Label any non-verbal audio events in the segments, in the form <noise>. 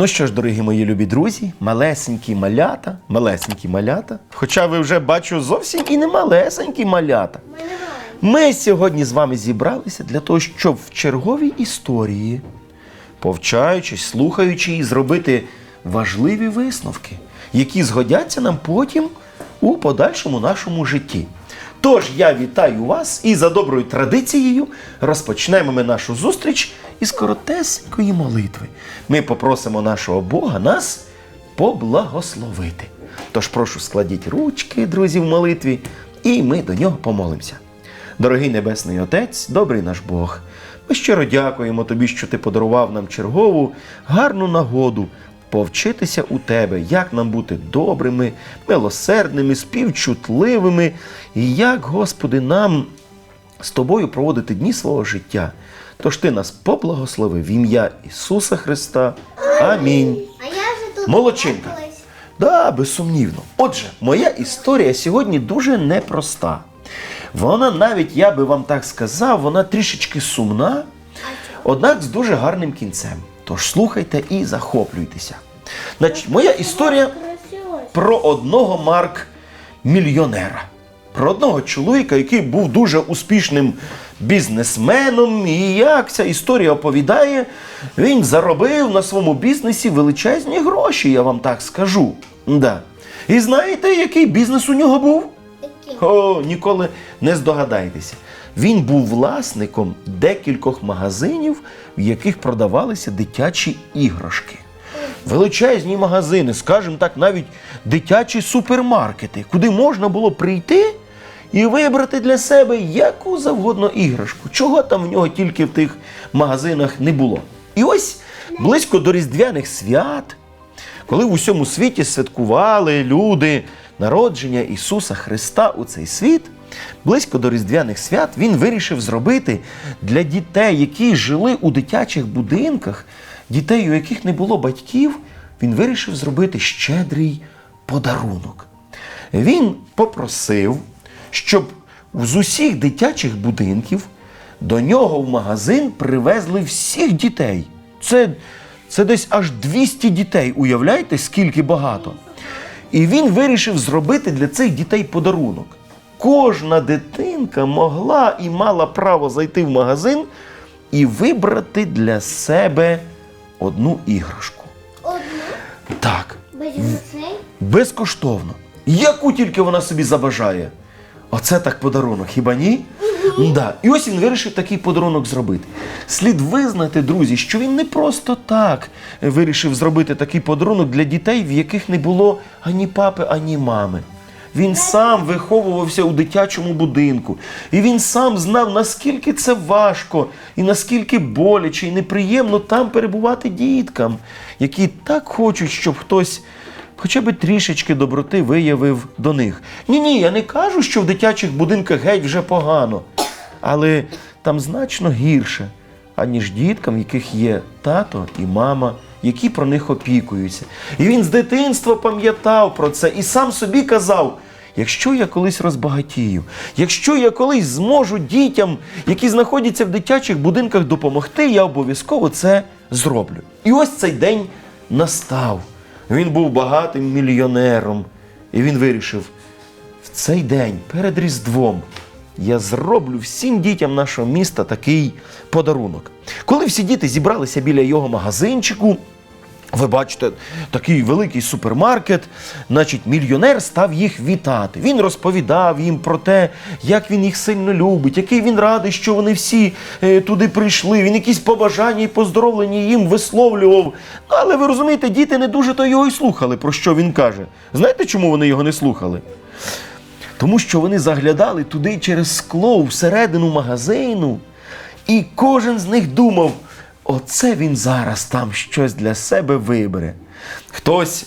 Ну що ж, дорогі мої любі друзі, малесенькі малята, малесенькі малята. Хоча ви вже бачу зовсім і не малесенькі малята. Ми сьогодні з вами зібралися для того, щоб в черговій історії, повчаючись, слухаючи і зробити важливі висновки, які згодяться нам потім у подальшому нашому житті. Тож я вітаю вас і за доброю традицією розпочнемо ми нашу зустріч із коротесенької молитви. Ми попросимо нашого Бога нас поблагословити. Тож прошу складіть ручки, друзі, в молитві, і ми до нього помолимося. Дорогий Небесний Отець, добрий наш Бог, ми щиро дякуємо Тобі, що ти подарував нам чергову гарну нагоду повчитися у Тебе, як нам бути добрими, милосердними, співчутливими, і як, Господи, нам з Тобою проводити дні свого життя. Тож Ти нас поблагослови в ім'я Ісуса Христа. Амінь. А я вже тут Молодчинка. бачилась. Да, безсумнівно. Отже, моя історія сьогодні дуже непроста. Вона навіть, я би вам так сказав, вона трішечки сумна, однак з дуже гарним кінцем. Тож слухайте і захоплюйтеся. Значить, моя історія про одного Марк мільйонера. Про одного чоловіка, який був дуже успішним бізнесменом. І як ця історія оповідає, він заробив на своєму бізнесі величезні гроші, я вам так скажу. Да. І знаєте, який бізнес у нього був? О, ніколи не здогадаєтеся. Він був власником декількох магазинів, в яких продавалися дитячі іграшки. Величезні магазини, скажімо так, навіть дитячі супермаркети, куди можна було прийти і вибрати для себе яку завгодно іграшку. Чого там в нього тільки в тих магазинах не було. І ось близько до Різдвяних свят, коли в усьому світі святкували люди народження Ісуса Христа у цей світ, близько до Різдвяних свят він вирішив зробити для дітей, які жили у дитячих будинках, дітей, у яких не було батьків, він вирішив зробити щедрий подарунок. Він попросив, щоб з усіх дитячих будинків до нього в магазин привезли всіх дітей. Це, це десь аж 200 дітей. Уявляєте, скільки багато. І він вирішив зробити для цих дітей подарунок. Кожна дитинка могла і мала право зайти в магазин і вибрати для себе одну іграшку. Одну. Так, Без грошей. безкоштовно. Яку тільки вона собі забажає. Оце так подарунок, хіба ні? Да. І ось він вирішив такий подарунок зробити. Слід визнати, друзі, що він не просто так вирішив зробити такий подарунок для дітей, в яких не було ані папи, ані мами. Він сам виховувався у дитячому будинку, і він сам знав, наскільки це важко, і наскільки боляче і неприємно там перебувати діткам, які так хочуть, щоб хтось хоча б трішечки доброти виявив до них. Ні, ні, я не кажу, що в дитячих будинках геть вже погано, але там значно гірше, аніж діткам, в яких є тато і мама, які про них опікуються. І він з дитинства пам'ятав про це і сам собі казав. Якщо я колись розбагатію, якщо я колись зможу дітям, які знаходяться в дитячих будинках, допомогти, я обов'язково це зроблю. І ось цей день настав. Він був багатим мільйонером, і він вирішив: в цей день перед Різдвом я зроблю всім дітям нашого міста такий подарунок. Коли всі діти зібралися біля його магазинчику, ви бачите, такий великий супермаркет, значить, мільйонер став їх вітати. Він розповідав їм про те, як він їх сильно любить, який він радий, що вони всі е, туди прийшли. Він якісь побажання і поздоровлення їм висловлював. Ну, але ви розумієте, діти не дуже то його й слухали, про що він каже. Знаєте, чому вони його не слухали? Тому що вони заглядали туди через скло всередину магазину, і кожен з них думав, оце він зараз там щось для себе вибере. Хтось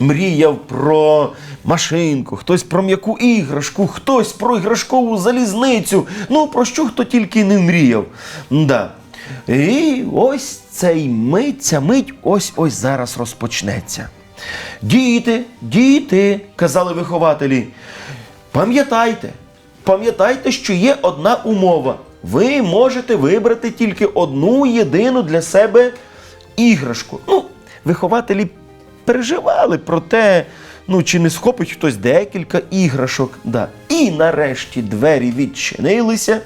мріяв про машинку, хтось про м'яку іграшку, хтось про іграшкову залізницю. Ну, про що хто тільки не мріяв. Да. І ось цей мить, ця мить ось ось зараз розпочнеться. Діти, діти, казали вихователі, пам'ятайте, пам'ятайте, що є одна умова. Ви можете вибрати тільки одну єдину для себе іграшку. Ну, вихователі переживали про те, ну чи не схопить хтось декілька іграшок. Да. І нарешті двері відчинилися,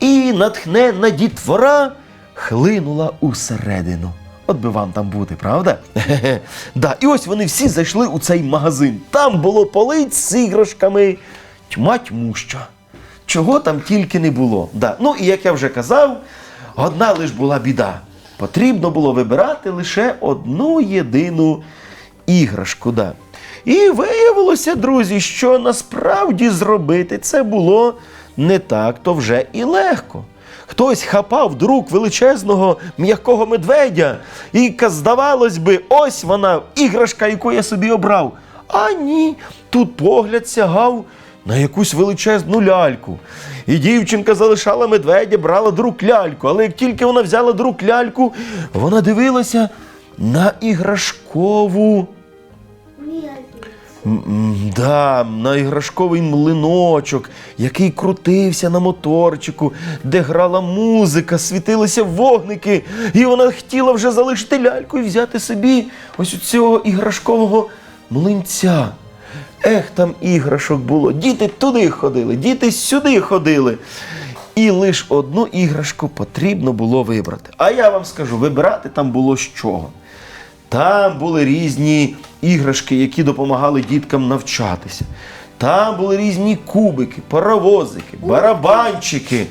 і натхненна дітвора хлинула усередину. От би вам там бути, правда? <laughs> Да. І ось вони всі зайшли у цей магазин. Там було полиць з іграшками. Тьма тьмуща. Чого там тільки не було. Да. Ну і як я вже казав, одна лиш була біда. Потрібно було вибирати лише одну єдину іграшку. Да. І виявилося, друзі, що насправді зробити це було не так то вже і легко. Хтось хапав до величезного м'якого медведя, і здавалось би, ось вона, іграшка, яку я собі обрав. А ні, тут погляд сягав на якусь величезну ляльку. І дівчинка залишала медведя, брала до ляльку. Але як тільки вона взяла до ляльку, вона дивилася на іграшкову. Да, на іграшковий млиночок, який крутився на моторчику, де грала музика, світилися вогники, і вона хотіла вже залишити ляльку і взяти собі ось у цього іграшкового млинця. Ех, там іграшок було. Діти туди ходили, діти сюди ходили. І лише одну іграшку потрібно було вибрати. А я вам скажу, вибирати там було з чого. Там були різні іграшки, які допомагали діткам навчатися. Там були різні кубики, паровозики, барабанчики,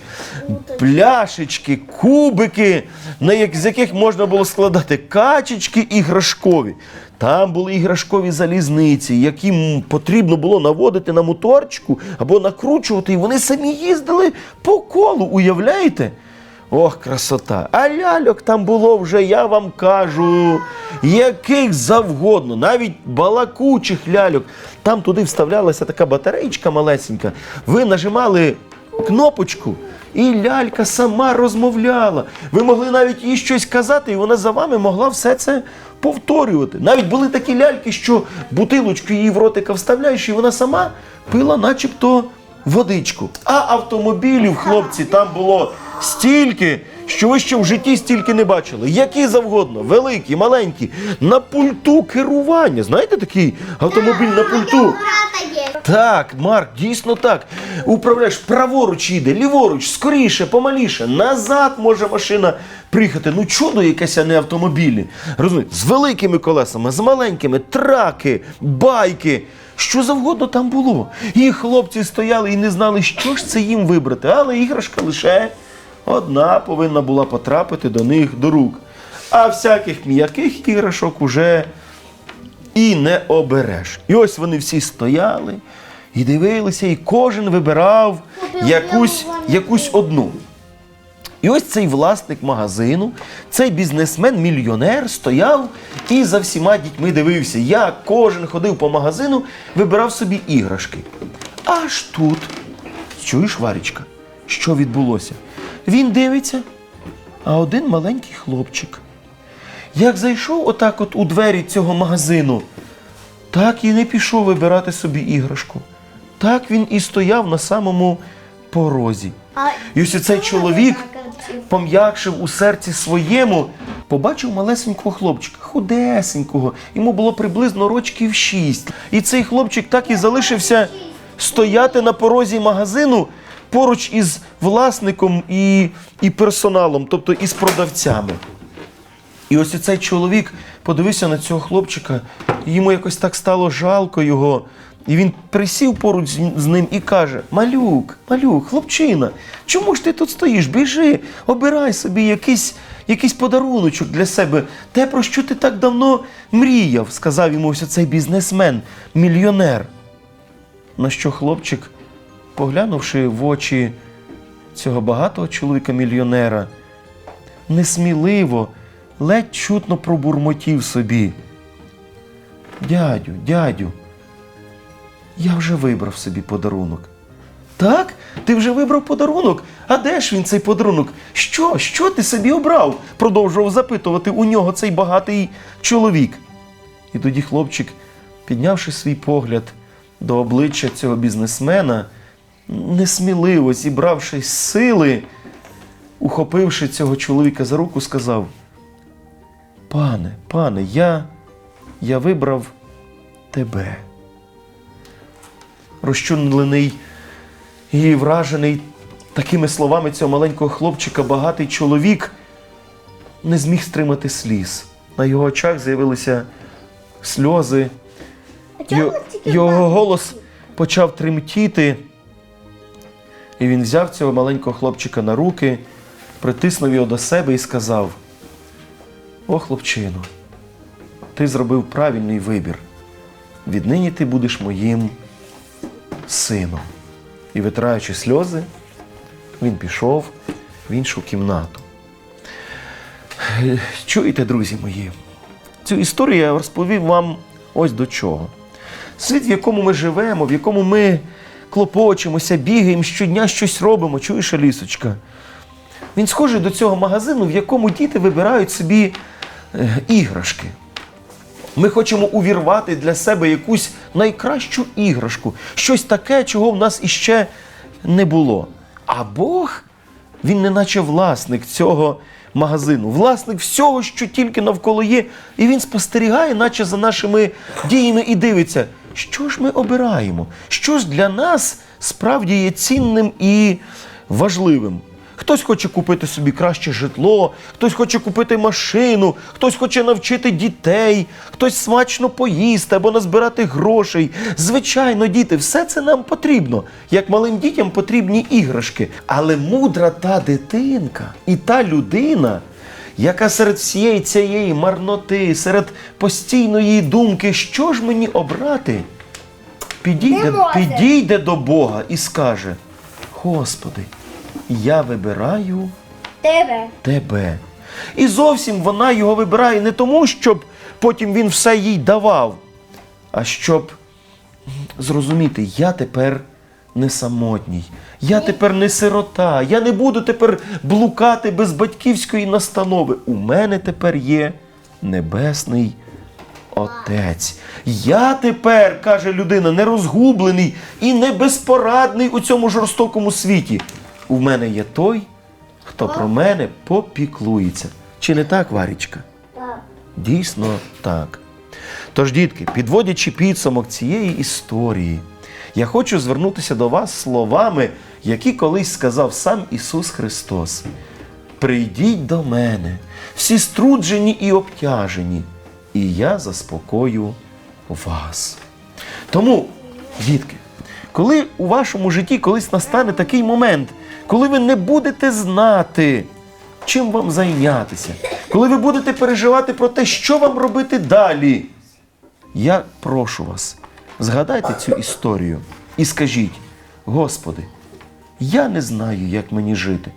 пляшечки, кубики, з яких можна було складати качечки іграшкові. Там були іграшкові залізниці, які потрібно було наводити на моторчику або накручувати, і вони самі їздили по колу, уявляєте? Ох, красота! А ляльок там було вже, я вам кажу, яких завгодно, навіть балакучих ляльок. Там туди вставлялася така батареєчка малесенька. Ви нажимали кнопочку, і лялька сама розмовляла. Ви могли навіть їй щось казати, і вона за вами могла все це повторювати. Навіть були такі ляльки, що бутилочку її в ротика вставляєш, і вона сама пила, начебто водичку. А автомобілів, хлопці, там було стільки, що ви ще в житті стільки не бачили. Які завгодно, великі, маленькі, на пульту керування. Знаєте такий автомобіль на пульту? Так, Марк, дійсно так. Управляєш праворуч їде, ліворуч, скоріше, помаліше, назад може машина приїхати. Ну, чудо якесь, а не автомобілі. Розумієте, з великими колесами, з маленькими, траки, байки. Що завгодно там було. І хлопці стояли і не знали, що ж це їм вибрати. Але іграшка лише одна повинна була потрапити до них до рук. А всяких м'яких іграшок уже і не обереш. І ось вони всі стояли і дивилися, і кожен вибирав якусь, якусь одну. І ось цей власник магазину, цей бізнесмен-мільйонер стояв і за всіма дітьми дивився, як кожен ходив по магазину, вибирав собі іграшки. Аж тут, чуєш, Варічка, що відбулося? Він дивиться, а один маленький хлопчик. Як зайшов отак от у двері цього магазину, так і не пішов вибирати собі іграшку. Так він і стояв на самому порозі. І ось цей чоловік пом'якшив у серці своєму, побачив малесенького хлопчика, худесенького. Йому було приблизно рочків шість. І цей хлопчик так і залишився стояти на порозі магазину поруч із власником і, і персоналом, тобто із продавцями. І ось цей чоловік подивився на цього хлопчика, і йому якось так стало жалко його. І він присів поруч з- ним і каже: Малюк, малюк, хлопчина, чому ж ти тут стоїш? Біжи, обирай собі якийсь, якийсь подаруночок для себе. Те, про що ти так давно мріяв, сказав йому ось цей бізнесмен, мільйонер. На що хлопчик, поглянувши в очі цього багатого чоловіка-мільйонера, несміливо, ледь чутно пробурмотів собі. Дядю, дядю, я вже вибрав собі подарунок. Так? Ти вже вибрав подарунок? А де ж він цей подарунок? Що? Що ти собі обрав? продовжував запитувати у нього цей багатий чоловік. І тоді хлопчик, піднявши свій погляд до обличчя цього бізнесмена, несміливо зібравши сили, ухопивши цього чоловіка за руку, сказав: Пане, пане, я, я вибрав тебе. Розчунлений і вражений такими словами цього маленького хлопчика, багатий чоловік не зміг стримати сліз. На його очах з'явилися сльози. Його голос почав тремтіти. І він взяв цього маленького хлопчика на руки, притиснув його до себе і сказав: О, хлопчину, ти зробив правильний вибір. Віднині ти будеш моїм сином. І витираючи сльози, він пішов в іншу кімнату. Чуєте, друзі мої, цю історію я розповів вам ось до чого. Світ, в якому ми живемо, в якому ми клопочемося, бігаємо, щодня щось робимо, чуєш, Алісочка? Він схожий до цього магазину, в якому діти вибирають собі е, іграшки. Ми хочемо увірвати для себе якусь найкращу іграшку, щось таке, чого в нас іще не було. А Бог, він не наче власник цього магазину, власник всього, що тільки навколо є, і він спостерігає, наче за нашими діями, і дивиться, що ж ми обираємо, що ж для нас справді є цінним і важливим. Хтось хоче купити собі краще житло, хтось хоче купити машину, хтось хоче навчити дітей, хтось смачно поїсти або назбирати грошей. Звичайно, діти, все це нам потрібно. Як малим дітям потрібні іграшки. Але мудра та дитинка і та людина, яка серед всієї цієї марноти, серед постійної думки, що ж мені обрати, підійде, підійде до Бога і скаже: Господи, я вибираю Тебе. тебе. І зовсім вона його вибирає не тому, щоб потім він все їй давав, а щоб зрозуміти, я тепер не самотній, я тепер не сирота, я не буду тепер блукати без батьківської настанови. У мене тепер є небесний Отець. Я тепер, каже людина, не розгублений і не безпорадний у цьому жорстокому світі. У мене є той, хто про мене попіклується. Чи не так, Варічка? Так. Дійсно так. Тож, дітки, підводячи підсумок цієї історії, я хочу звернутися до вас словами, які колись сказав сам Ісус Христос. Прийдіть до мене, всі струджені і обтяжені, і я заспокою вас. Тому, дітки, коли у вашому житті колись настане такий момент, коли ви не будете знати, чим вам зайнятися, коли ви будете переживати про те, що вам робити далі, я прошу вас, згадайте цю історію і скажіть: Господи, я не знаю, як мені жити.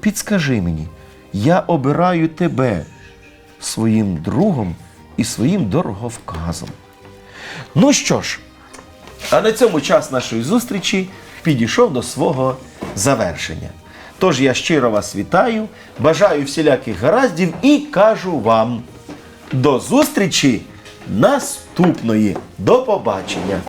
Підскажи мені, я обираю тебе своїм другом і своїм дороговказом. Ну що ж, а на цьому час нашої зустрічі підійшов до свого завершення. Тож я щиро вас вітаю, бажаю всіляких гараздів і кажу вам до зустрічі наступної. До побачення!